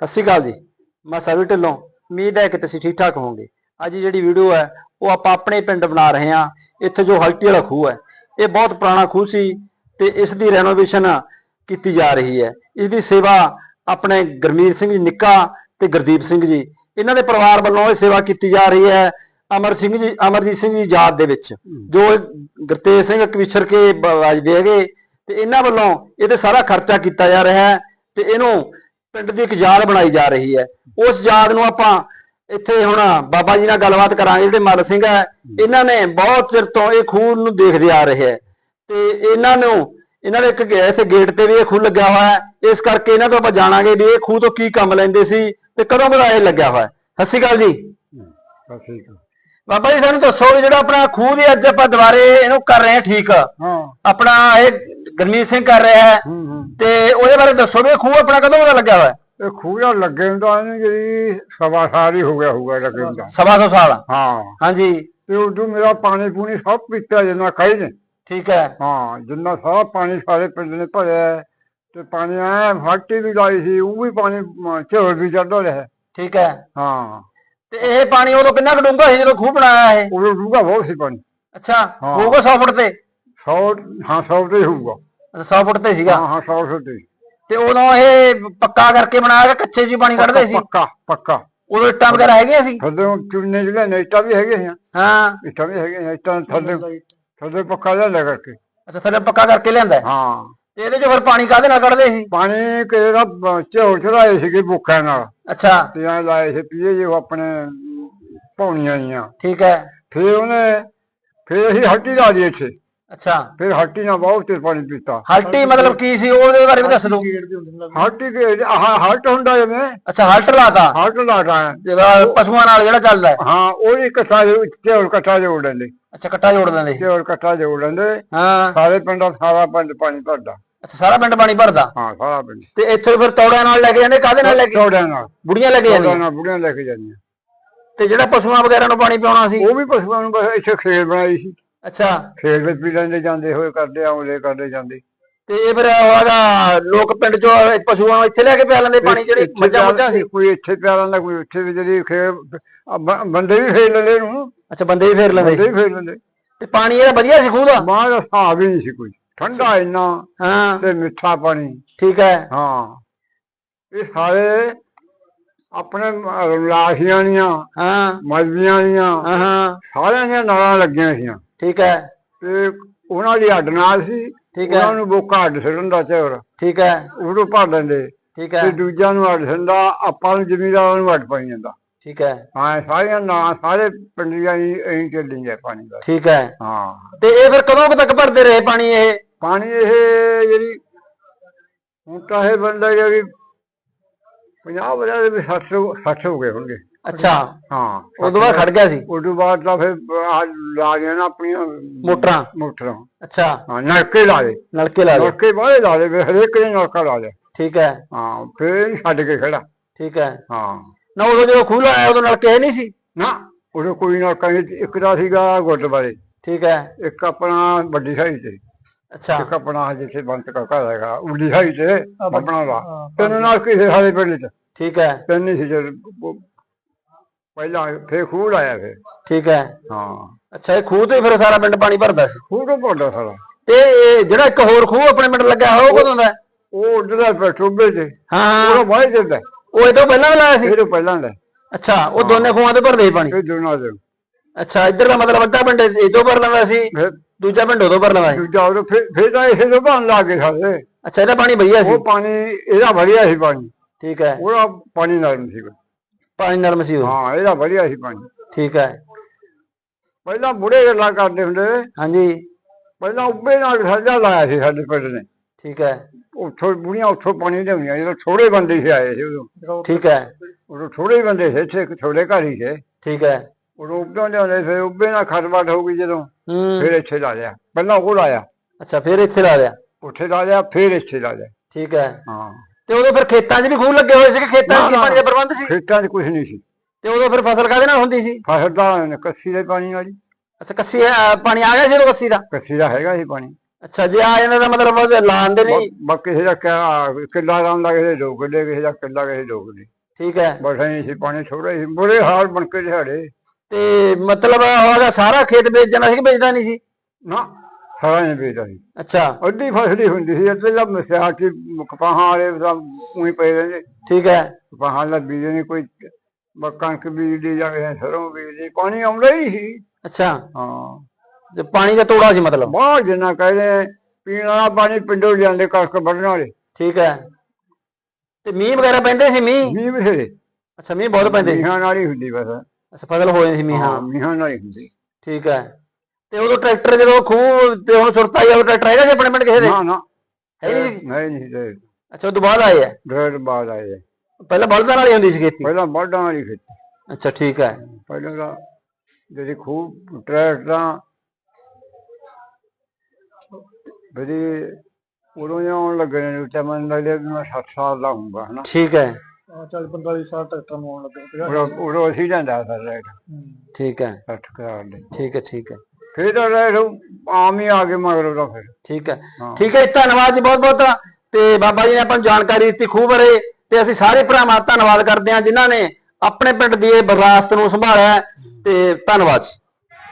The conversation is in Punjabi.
ਸਤਿ ਸ਼੍ਰੀ ਅਕਾਲ ਜੀ। ਮੈਂ ਸਵੀ ਢਿੱਲੋਂ। ਉਮੀਦ ਹੈ ਕਿ ਤੁਸੀਂ ਠੀਕ ਠਾਕ ਹੋਵੋਗੇ। ਅੱਜ ਜਿਹੜੀ ਵੀਡੀਓ ਹੈ, ਉਹ ਆਪਾਂ ਆਪਣੇ ਪਿੰਡ ਬਣਾ ਰਹੇ ਹਾਂ। ਇੱਥੇ ਜੋ ਹਲਟੀ ਵਾਲਾ ਖੂਹ ਹੈ, ਇਹ ਬਹੁਤ ਪੁਰਾਣਾ ਖੂਹ ਸੀ ਤੇ ਇਸ ਦੀ ਰੈਨੋਵੇਸ਼ਨ ਕੀਤੀ ਜਾ ਰਹੀ ਹੈ। ਇਸ ਦੀ ਸੇਵਾ ਆਪਣੇ ਗਰਮੀਤ ਸਿੰਘ ਜੀ ਨਿੱਕਾ ਤੇ ਗੁਰਦੀਪ ਸਿੰਘ ਜੀ, ਇਹਨਾਂ ਦੇ ਪਰਿਵਾਰ ਵੱਲੋਂ ਇਹ ਸੇਵਾ ਕੀਤੀ ਜਾ ਰਹੀ ਹੈ ਅਮਰ ਸਿੰਘ ਜੀ, ਅਮਰਜੀਤ ਸਿੰਘ ਜੀ ਯਾਦ ਦੇ ਵਿੱਚ। ਜੋ ਗੁਰਤੇਜ ਸਿੰਘ ਕਵਿਸ਼ਰ ਕੇ ਵਾਜਦੇ ਹੈਗੇ, ਤੇ ਇਹਨਾਂ ਵੱਲੋਂ ਇਹਦੇ ਸਾਰਾ ਖਰਚਾ ਕੀਤਾ ਜਾ ਰਿਹਾ ਹੈ ਤੇ ਇਹਨੂੰ ਪਿੰਡ ਦੀ ਇੱਕ ਯਾਦ ਬਣਾਈ ਜਾ ਰਹੀ ਹੈ। ਉਸ ਯਾਦ ਨੂੰ ਆਪਾਂ ਇੱਥੇ ਹੁਣ ਬਾਬਾ ਜੀ ਨਾਲ ਗੱਲਬਾਤ ਕਰਾਂਗੇ ਜਿਹੜੇ ਮੱਲ ਸਿੰਘ ਹੈ ਇਹਨਾਂ ਨੇ ਬਹੁਤ ਚਿਰ ਤੋਂ ਇਹ ਖੂਹ ਨੂੰ ਦੇਖਦੇ ਆ ਰਹੇ ਹੈ। ਤੇ ਇਹਨਾਂ ਨੂੰ ਇਹਨਾਂ ਦੇ ਇੱਕ ਇੱਥੇ ਗੇਟ ਤੇ ਵੀ ਇਹ ਖੂਹ ਲੱਗਿਆ ਹੋਇਆ ਹੈ। ਇਸ ਕਰਕੇ ਇਹਨਾਂ ਤੋਂ ਆਪਾਂ ਜਾਣਾਂਗੇ ਵੀ ਇਹ ਖੂਹ ਤੋਂ ਕੀ ਕੰਮ ਲੈਂਦੇ ਸੀ ਤੇ ਕਦੋਂ ਕਦਾ ਇਹ ਲੱਗਿਆ ਹੋਇਆ ਸਤਿ ਸ਼੍ਰੀ ਅਕਾਲ ਜੀ। ਬਾਬਾ ਜੀ ਸਾਨੂੰ ਦੱਸੋ ਵੀ ਜਿਹੜਾ ਆਪਣਾ ਖੂਹ ਦੇ ਅੱਜ ਆਪਾਂ ਦੁਬਾਰੇ ਇਹਨੂੰ ਕਰ ਰਹੇ ਹਾਂ ਠੀਕ। ਹਾਂ। ਆਪਣਾ ਇਹ ਗਰਮੀਤ ਸਿੰਘ ਕਰ ਰਿਹਾ ਹੈ। ਹੂੰ ਹੂੰ। ਤੇ ਉਹਦੇ ਬਾਰੇ ਦੱਸੋ ਵੀ ਇਹ ਖੂਹ ਆਪਣਾ ਕਦੋਂ ਦਾ ਲੱਗਿਆ ਹੋਇਆ? ਹੈ ਇਹ ਖੂਜਾ ਲੱਗੇ ਹੁੰਦਾ ਇਹਨੂੰ ਜਿਹੜੀ ਸਵਾ ਸਾਲ ਹੀ ਹੋ ਗਿਆ ਹੋਊਗਾ ਲੱਗੇ ਹੁੰਦਾ ਸਵਾ ਸੌ ਸਾਲ। ਹਾਂ। ਹਾਂਜੀ। ਤੇ ਉਦੋਂ ਮੇਰਾ ਪਾਣੀ ਪੂਣੀ ਸਭ ਪੀਤਾ ਜਿੰਨਾ ਕਹੀ ਨੇ। ਠੀਕ ਹੈ। ਹਾਂ ਜਿੰਨਾ ਸਾਰਾ ਪਾਣੀ ਸਾਰੇ ਪਿੰਡ ਨੇ ਭਰਿਆ ਹੈ, ਤੇ ਪਾਣੀ ਐ ਫਾਟੀ ਵੀ ਲਾਈ ਸੀ ਉਹ ਵੀ ਪਾਣੀ ਮ, ਝੋਲ ਵੀ ਚੜਦਾ ਰਿਹਾ ਠੀਕ ਹੈ। ਹਾਂ। ਤੇ ਇਹ ਪਾਣੀ ਉਦੋਂ ਕਿੰਨਾ ਕੁ ਡੂੰਘਾ ਸੀ ਜਦੋਂ ਖੂਹ ਬਣਾਇਆ ਇਹ? ਉਦੋਂ ਡੂੰਘਾ ਬਹੁਤ ਸੀ ਪਾਣੀ। ਅੱਛਾ ਹਾਂ। ਹੋਊਗਾ 100 ਫੁੱਟ ਤੇ? 100 ਹਾਂ 100 ਤੇ ਹੀ ਹੋਊਗਾ। 100 ਫੁੱਟ ਤੇ ਸੀਗਾ। ਹਾਂ ਹਾਂ 100 ਫੁੱਟ ਤੇ। ਉਦੋਂ ਇਹ ਪੱਕਾ ਕਰਕੇ ਬਣਾਇਆ ਕਿ ਕੱਚੇ ਹੀ ਪਾਣੀ ਕੱਢਦੇ ਸੀ। ਪੱਕਾ ਪੱਕਾ। ਉਦੋਂ ਇੱਟਾਂ ਵਗੈਰਾ ਹੈਗੀਆਂ ਸੀ। ਥੱਲੇ ਚੁੰਨੇ ਜਿਹੜੇ ਨੇ ਇੱਟਾਂ ਵੀ ਹੈਗੇ ਆ ਹਾਂ। ਇੱਟਾਂ ਵੀ ਹੈਗੇ ਇੱਟਾਂ ਥੱਲੇ ਥੱਲੇ ਪੱਕਾ ਲਿਆ ਕਰਕੇ। ਅੱਛਾ ਥੱਲੇ ਪੱਕਾ ਕਰਕੇ ਲਿਆਂਦਾ। ਹੈ। ਤੇ ਇਹਦੇ 'ਚੋਂ ਫਿਰ ਪਾਣੀ ਕਾਹਦੇ ਨਾਲ ਕੱਢਦੇ ਸੀ? ਪਾਣੀ ਕਿਸੇ ਦਾ ਝੋਲ ਚੜਾਏ ਸੀਗੇ ਬੁੱਖਾਂ ਨਾਲ। ਅੱਛਾ। ਤੇ ਐ ਲਾਏ ਸੀ ਪੀਏ ਜੋ ਆਪਣੇ ਪੌਣੀਆਂ ਜੀਆਂ। ਠੀਕ ਹੈ। ਫਿਰ ਉਹਨੇ ਫਿਰ ਅਸੀਂ ਹੱਟੀ ਲਾ ਲਈ ਇੱਥੇ। ਅੱਛਾ। ਫਿਰ ਹੱਟੀ ਨਾਲ ਬਹੁਤ ਚਿਰ ਪਾਣੀ ਪੀਤਾ। ਹਲਟੀ ਮਤਲਬ ਕੀ ਸੀ? ਉਹਦੇ ਬਾਰੇ ਵੀ ਦੱਸ ਦਿਓ। ਹੱਟੀ ਕੇ ਆਹ ਹੱਟ ਹੁੰਦਾ ਜਿਵੇਂ। ਅੱਛਾ ਹਲਟ ਲਾਤਾ। ਹੱਟ ਲਾਦਾ ਹੈ ਜਿਹੜਾ ਪਸ਼ੂਆਂ ਨਾਲ ਜਿਹੜਾ ਚੱਲਦਾ। ਹੈ ਹਾਂ ਉਹਦੀ ਇਕੱਠਾ ਜੋ ਝੋਲ ਇਕੱਠਾ ਜੋੜ ਲੈਂਦੇ। ਅੱਛਾ ਕੱਟਾ ਜੋੜ ਸੀ ਝੋਲ ਇਕੱਠਾ ਜੋੜ ਲੈਂਦੇ। ਹਾਂ। ਸਾਰੇ ਪਿੰਡ ਸਾਰਾ ਪਿੰਡ ਪਾਣੀ ਭਰਦਾ। ਅੱਛਾ ਸਾਰਾ ਪਿੰਡ ਪਾਣੀ ਭਰਦਾ? ਹਾਂ ਸਾਰਾ ਪਿੰਡ। ਤੇ ਇੱਥੇ ਫਿਰ ਤੌੜਿਆਂ ਨਾਲ ਲੈ ਕੇ ਜਾਂਦੇ ਕਾਹਦੇ ਨਾਲ ਲੈ ਕੇ? ਚੌੜਿਆਂ ਨਾਲ। ਬੁੜੀਆਂ ਲੈ ਕੇ ਜਾਂਦੀਆਂ? ਨਾਲ ਬੁੜੀਆਂ ਲੈ ਕੇ ਜਾਂਦੀਆਂ। ਤੇ ਜਿਹੜਾ ਪਸ਼ੂਆਂ ਵਗੈਰਾ ਨੂੰ ਪਾਣੀ ਪਿਆਉਣਾ ਸੀ? ਉਹ ਵੀ ਪਸ਼ੂਆਂ ਨੂੰ ਬਸ ਇੱਥੇ ਖੇਲ ਬਣਾਈ ਸੀ। ਅੱਛਾ। ਖੇਲ ਵਿੱਚ ਪੀ ਲੈਂਦੇ ਜਾਂਦੇ ਹੋਏ ਕਰਦੇ ਆਉਂਦੇ ਕਰਦੇ ਜਾਂਦੇ। ਤੇ ਇਹ ਫਿਰ ਹੋਗਾ ਲੋਕ ਪਿੰਡ ਚੋਂ ਪਸ਼ੂਆਂ ਨੂੰ ਇੱਥੇ ਲੈ ਕੇ ਪਿਆ ਲੈਂਦੇ ਪਾਣੀ ਜਿਹੜੇ ਇੱਥੇ ਮੱਝਾਂ ਪਿਆ- ਮੁੱਝਾਂ ਸੀ? ਕੋਈ ਇੱਥੇ ਪਿਆਰਾਂ ਦਾ ਕੋਈ ਉੱਥੇ ਵੀ ਜਿਹੜੀ ਬ- ਬੰਦੇ ਵੀ ਖੇਲ ਲੈਂਦੇ ਨੂੰ। ਅੱਛਾ ਬੰਦੇ ਵੀ ਫੇਰ ਲੈਂਦੇ। ਬੰਦੇ। ਵੀ ਖੇਲ ਲੈਂਦੇ। ਤੇ ਪਾਣੀ ਇਹਦਾ ਵਧੀਆ ਸੀ ਖੂਹ ਦਾ? ਮਾਂ ਦਾ ਹਿਸਾਬ ਹੀ ਨਹੀਂ ਸੀ ਕੋਈ। ਠੰਡਾ ਇੰਨਾ ਹਾਂ। ਤੇ ਮਿੱਠਾ ਪਾਣੀ। ਠੀਕ ਹੈ। ਹਾਂ। ਇਹ ਸਾਰੇ ਆਪਣੇ ਲਾਸ਼ੀਆਂ ਦੀਆਂ ਹਾਂ। ਮਲਬੀਆਂ ਦੀਆਂ ਹਾਂ ਹਾਂ। ਸਾਰਿਆਂ ਦੀਆਂ ਨਾਲਾਂ ਲੱਗੀਆਂ ਸੀਆਂ ਠੀਕ ਹੈ। ਤੇ ਉਹਨਾਂ ਦੀ ਹੱਡ ਨਾਲ ਸੀ ਠੀਕ ਹੈ। ਉਹਨਾਂ ਨੂੰ ਬੋਕਾ ਹੱਡ ਛੱਡਣ ਦਾ ਚੌਰ ਠੀਕ ਹੈ। ਉਦੋਂ ਭਰ ਲੈਂਦੇ। ਠੀਕ ਤੇ ਹੈ ਦੂਜਿਆਂ ਨੂੰ ਹੱਡ ਛੱਡਦਾ ਆਪਾਂ ਨੂੰ ਜ਼ਮੀਦਾਰਾਂ ਨੂੰ ਹੱਡ ਪਾਈ ਜਾਂਦਾ। ਠੀਕ ਹੈ। ਹਾਂ ਸਾਰੀਆਂ ਨਾ ਸਾਰੇ ਪਿੰਡੀਆਂ ਹੀ ਐਂ ਚੱਲੀ যায় ਪਾਣੀ ਦਾ। ਠੀਕ ਹੈ। ਹਾਂ। ਤੇ ਇਹ ਫਿਰ ਕਦੋਂ ਤੱਕ ਭਰਦੇ ਰਹੇ ਪਾਣੀ ਇਹ? ਪਾਣੀ ਇਹ ਜਿਹੜੀ ਹੁਣ ਤਾਂ ਇਹ ਬੰਦਾ ਜਿਹੜੀ 50 ਵਜੇ ਦੇ ਵੀ 60 60 ਹੋ ਗਏ ਹੋਣਗੇ। ਅੱਛਾ ਹਾਂ ਉਦੋਂ ਬਾਅਦ ਖੜ ਗਿਆ ਸੀ? ਉਦੋਂ ਬਾਅਦ ਤਾਂ ਫਿਰ ਆਹ ਲਾ ਗਏ ਨਾ ਆਪਣੀਆਂ ਮੋਟਰਾਂ। ਮੋਟਰਾਂ। ਅੱਛਾ। ਹਾਂ ਨਲਕੇ ਲਾ ਲਏ। ਨਲਕੇ ਲਾ ਲਏ। ਨਲਕੇ ਬਾਹਲੇ ਲਾ ਵੀ ਹਰੇਕ ਨੇ ਨਲਕਾ ਲਾ ਲਿਆ। ਠੀਕ ਹੈ। ਹਾਂ ਫਿਰ ਛੱਡ ਕੇ ਖੜਾ ਠੀਕ ਹੈ। ਹਾਂ। ਨਾ ਉਦੋਂ ਜਦੋਂ ਖੂਹ ਲਾਇਆ ਉਦੋਂ ਨਲਕੇ ਨਹੀਂ ਸੀ? ਨਾ ਉਦੋਂ ਕੋਈ ਨਲਕਾ ਨਹੀਂ ਇੱਕ ਦਾ ਸੀਗਾ ਗੁਰਦੁਆਰੇ। ਠੀਕ ਹੈ। ਇੱਕ ਆਪਣਾ ਵੱਡੀ ਸਾਈ ਤੇ। ਅੱਛਾ। ਇੱਕ ਆਪਣਾ ਜਿੱਥੇ ਬੰਤ ਕਾ ਘਰ ਹੈਗਾ ਉੱਡੀ ਸਾਈ ਤੇ ਆਪਣਾ ਲਾ ਤਿੰਨ ਨਾਲ ਕਿਸੇ ਸਾਰੇ ਪਿੰਡ ਚ। ਠੀਕ ਹੈ। ਤਿੰਨ ਹੀ ਸੀ ਜਦ ਉਹ ਪਹਿਲਾਂ ਫੇਰ ਖੂਹ ਆਇਆ ਫੇਰ। ਠੀਕ ਹੈ। ਹਾਂ। ਅੱਛਾ ਇਹ ਖੂਹ ਤੇ ਫਿਰ ਸਾਰਾ ਪਿੰਡ ਪਾਣੀ ਭਰਦਾ ਸੀ? ਖੂਹ ਤੋਂ ਪੌੜਾ ਸਾਰਾ। ਤੇ ਇਹ ਜਿਹੜਾ ਇੱਕ ਹੋਰ ਖੂਹ ਆਪਣੇ ਪਿੰਡ ਲੱਗਿਆ ਹੋਇਆ ਉਹ ਕਦੋਂ ਦਾ ਹੈ? ਉਹ ਪਿਆ ਟੋਬੇ ਤੇ ਹਾਂ। ਉਹ ਬਾਹਰ ਜਾਂਦਾ ਉਹ ਇਹ ਤੋਂ ਪਹਿਲਾਂ ਵੀ ਲਾਇਆ ਸੀ? ਫਿਰ ਉਹ ਪਹਿਲਾਂ ਦਾ ਅੱਛਾ ਉਹ ਦੋਨੇ ਖੂਹਾਂ ਤੇ ਭਰਦੇ ਸੀ ਪਾਣੀ? ਫਿਰ ਦੋਨਾਂ ਦੇ। ਅੱਛਾ ਇੱਧਰ ਦਾ ਮਤਲਬ ਅੱਧਾ ਪਿੰਡ ਇਹ ਤੋਂ ਭਰ ਲੈਂਦਾ ਸੀ ਫਿਰ ਦੂਜਾ ਪਿੰਡ ਉਦੋਂ ਭਰ ਲੈਂਦਾ ਸੀ? ਦੂਜਾ ਉਹ ਫਿਰ ਫਿਰ ਤਾਂ ਇਹ ਤੋਂ ਬਣ ਲੱਗ ਗਏ ਸਾਰੇ ਅੱਛਾ ਇਹਦਾ ਪਾਣੀ ਵਧੀਆ ਸੀ? ਉਹ ਪਾਣੀ ਇਹਦਾ ਵਧੀਆ ਸੀ ਪਾਣੀ। ਠੀਕ ਹੈ। ਉਹਦਾ ਪਾਣੀ ਨਰਮ ਸੀ। ਪਾਣੀ ਨਰਮ ਸੀ ਉਹ। ਹਾਂ ਇਹਦਾ ਵਧੀਆ ਸੀ ਪਾਣੀ। ਠੀਕ ਹੈ। ਪਹਿਲਾਂ ਬੁੜੇ ਗੱਲਾਂ ਕਰਦੇ ਹੁੰਦੇ ਹਾਂਜੀ। ਪਹਿਲਾਂ ਉੱਬੇ ਨਾਲ ਸਾਡਾ ਲਾਇਆ ਸੀ ਸਾਡੇ ਪਿੰਡ ਨੇ। ਠੀਕ ਹੈ। ਉੱਥੋਂ ਬੁੜੀਆਂ ਉੱਥੋਂ ਪਾਣੀ ਲਿਆਉਂਦੀਆਂ ਜਦੋਂ ਥੋੜੇ ਬੰਦੇ ਸੀ ਆਏ ਸੀ ਉਦੋਂ। ਠੀਕ ਹੈ। ਉਦੋਂ ਥੋੜੇ ਬੰਦੇ ਸੀ ਇੱਥੇ ਥੋੜੇ ਘਰ ਹੀ ਸੀ। ਠੀਕ ਹੈ। ਉਦੋਂ ਉੱਬਿਆਂ ਲਿਆਉਂਦੇ ਫਿਰ ਉੱਬੇ ਨਾਲ ਖਟਬਟ ਹੋ ਗਈ ਜਦੋਂ। ਫਿਰ ਇੱਥੇ ਲਾ ਲਿਆ। ਪਹਿਲਾਂ ਉਹ ਲਾਇਆ। ਅੱਛਾ ਫਿਰ ਇੱਥੇ ਲਾ ਲਿਆ। ਉੱਥੇ ਲਾ ਲਿਆ ਫਿਰ ਇੱਥੇ ਲਾ ਲਿਆ। ਠੀਕ ਹੈ। ਹਾਂ। ਤੇ ਉਦੋਂ ਫਿਰ ਖੇਤਾਂ 'ਚ ਵੀ ਖੂਹ ਲੱਗੇ ਹੋਏ ਸੀ ਕਿ ਖੇਤਾਂ 'ਚ ਕੀ। ਪਾਣੀ ਦਾ ਪ੍ਰਬੰਧ ਸੀ? ਖੇਤਾਂ 'ਚ ਕੁਝ ਨਹੀਂ ਸੀ। ਤੇ ਉਦੋਂ ਫਿਰ ਫਸਲ ਕਾਹਦੇ ਨਾਲ ਹੁੰਦੀ ਸੀ? ਫਸਲ ਦਾ ਕੱਸੀ ਦੇ ਪਾਣੀ ਨਾਲ ਜੀ। ਅੱਛਾ ਕੱਸੀ ਅਹ, ਪਾਣੀ ਆ ਗਿਆ ਸੀ ਉਦੋਂ ਕੱਸੀ ਦਾ? ਕੱਸੀ ਦਾ ਹੈਗਾ ਸੀ ਪਾਣੀ। ਅੱਛਾ ਜੇ ਆ ਇਹਨਾਂ ਦਾ ਮਤਲਬ ਉਹ ਲਾਉਂਦੇ ਨਹੀਂ ਬਾ- ਬਾਕੀ ਕਿਸੇ ਦਾ ਕਿਆ ਕਿੱਲਾ ਲਾਉਣ ਲੱਗੇ ਕਿਸੇ ਦੋ ਕਿੱਲੇ ਕਿਸੇ ਦਾ ਕਿੱਲਾ ਕਿਸੇ ਦੋ ਕਿੱਲੇ। ਠੀਕ ਹੈ। ਬਸ ਐਂ ਸੀ ਪਾਣੀ ਥੋੜਾ ਸੀ। ਬੁਰੇ ਹਾਲ ਬਣ ਕੇ ਦਿਹਾੜੇ ਤੇ ਮਤਲਬ ਉਹਦਾ ਸਾਰਾ ਖੇਤ ਵੇਚ ਜਾਣਾ ਸੀ ਕਿ ਵੇਚਦਾ ਨਹੀਂ ਸੀ? ਨਾ ਸਾਰਾ ਨਹੀਂ ਵੇਚਦਾ ਸੀ। ਅੱਛਾ। ਅੱਧੀ ਫਸਲੀ ਹੁੰਦੀ ਸੀ ਅੱਧੇ ਦਾ ਮਸਿਆ ਕਿ ਕਪਾਹਾਂ ਵਾਲੇ ਤਾਂ ਉਹੀ ਪਏ ਰਹਿੰਦੇ। ਠੀਕ ਹੈ। ਕਪਾਹਾਂ ਦਾ ਬੀਜ ਨਹੀਂ ਕੋਈ ਬ- ਕਣਕ ਬੀਜਦੀ ਜਾਂ ਕਿਸੇ ਸਰੋਂ ਬੀਜਦੀ ਪਾਣੀ ਆਉਂਦਾ ਹੀ ਸੀ। ਅੱਛਾ। ਹਾਂ। ਤੇ ਪਾਣੀ ਦਾ ਤੋੜਾ ਸੀ ਮਤਲਬ? ਬਹੁਤ ਜਿੰਨਾ ਕਹਿੰਦੇ ਪੀਣ ਵਾਲਾ ਪਾਣੀ ਪਿੰਡੋਂ ਲਿਆਂਦੇ ਕਣਕ ਵੱਢਣ ਵਾਲੇ। ਠੀਕ ਹੈ। ਤੇ ਮੀਂਹ ਵਗੈਰਾ ਪੈਂਦੇ ਸੀ ਮੀਂਹ? ਮੀਂਹ ਬਥੇਰੇ। ਅੱਛਾ ਮੀਂਹ ਬਹੁਤ ਪੈਂਦੇ ਸੀ। ਮੀਂਹਾਂ ਨਾਲ ਹੀ ਹੁੰਦੀ ਬਸ। ਅੱਛਾ ਫਸਲ ਹੋ ਜਾਂਦੀ ਸੀ ਮੀਂਹ ਹਾਂ। ਹਾਂ ਮੀਂਹਾਂ ਨਾਲ ਹੀ ਹੁੰਦੀ। ਠੀਕ ਹੈ। ਤੇ ਉਦੋਂ ਟਰੈਕਟਰ ਜਦੋਂ ਖੂਹ ਤੇ ਹੁਣ ਸੁਰਤਾ ਆਇਆ ਉਹ ਟਰੈਕਟਰ ਹੈਗਾ ਜੀ ਆਪਣੇ ਪਿੰਡ ਕਿਸੇ ਦੇ? ਨਾ ਨਾ। ਹੈ ਨਹੀਂ? ਨਹੀਂ ਨਹੀਂ ਤੇ ਅੱਛਾ ਉਹ ਤੋਂ ਬਾਅਦ ਆਏ ਆ? ਡੇਢ ਬਾਅਦ ਆਏ ਆ। ਪਹਿਲਾਂ ਬਲਦਾਂ ਨਾਲ ਹੀ ਹੁੰਦੀ ਸੀ ਖੇਤੀ? ਪਹਿਲਾਂ ਬਾਢਾਂ ਵਾਲੀ ਖੇਤੀ। ਅੱਛਾ ਠੀਕ ਹੈ। ਪਹਿਲਾਂ ਤਾਂ ਜਿਹੜੀ ਖੂਬ ਟਰੈਕਟਰਾਂ ਬੜੀ ਉਦੋਂ ਹੀ ਆਉਣ ਲੱਗੇ ਨੇ ਉੱਤੇ ਮੈਨੂੰ ਲੱਗਦਾ ਵੀ ਮੈਂ 60 ਸਾਲ ਦਾ ਹੋਊਗਾ ਹਨਾ। ਠੀਕ ਹੈ। 40 45 ਸਾਲ ਟਰੈਕਟਰ ਨੂੰ ਆਉਣ ਲੱਗੇ ਉਦੋਂ ਉਦੋਂ ਅਸੀਂ ਜਾਂਦਾ ਸਰ ਠੀਕ ਹੈ। 60 ਕਰਾਰ ਦੇ। ਠੀਕ ਹੈ ਠੀਕ ਹੈ। ਫਿਰ ਤਾਂ ਟਰੈਕਟਰ ਆਮ ਹੀ ਆ ਕੇ ਮਗਰ ਉਹਦਾ ਫਿਰ। ਠੀਕ ਹੈ। ਹਾਂ। ਠੀਕ ਹੈ ਜੀ, ਧੰਨਵਾਦ ਜੀ ਬਹੁਤ ਬਹੁਤ ਤੇ ਬਾਬਾ ਜੀ ਨੇ ਆਪਾਂ ਨੂੰ ਜਾਣਕਾਰੀ ਦਿੱਤੀ ਖੂਬ ਬਾਰੇ ਤੇ ਅਸੀਂ ਸਾਰੇ ਭਰਾਵਾਂ ਦਾ ਧੰਨਵਾਦ ਕਰਦੇ ਹਾਂ ਜਿਨ੍ਹਾਂ ਨੇ ਆਪਣੇ ਪਿੰਡ ਦੀ ਇਹ ਵਿਰਾਸਤ ਨੂੰ ਸੰਭਾਲਿਆ ਹੈ। ਤੇ ਧੰਨਵਾਦ ਜੀ।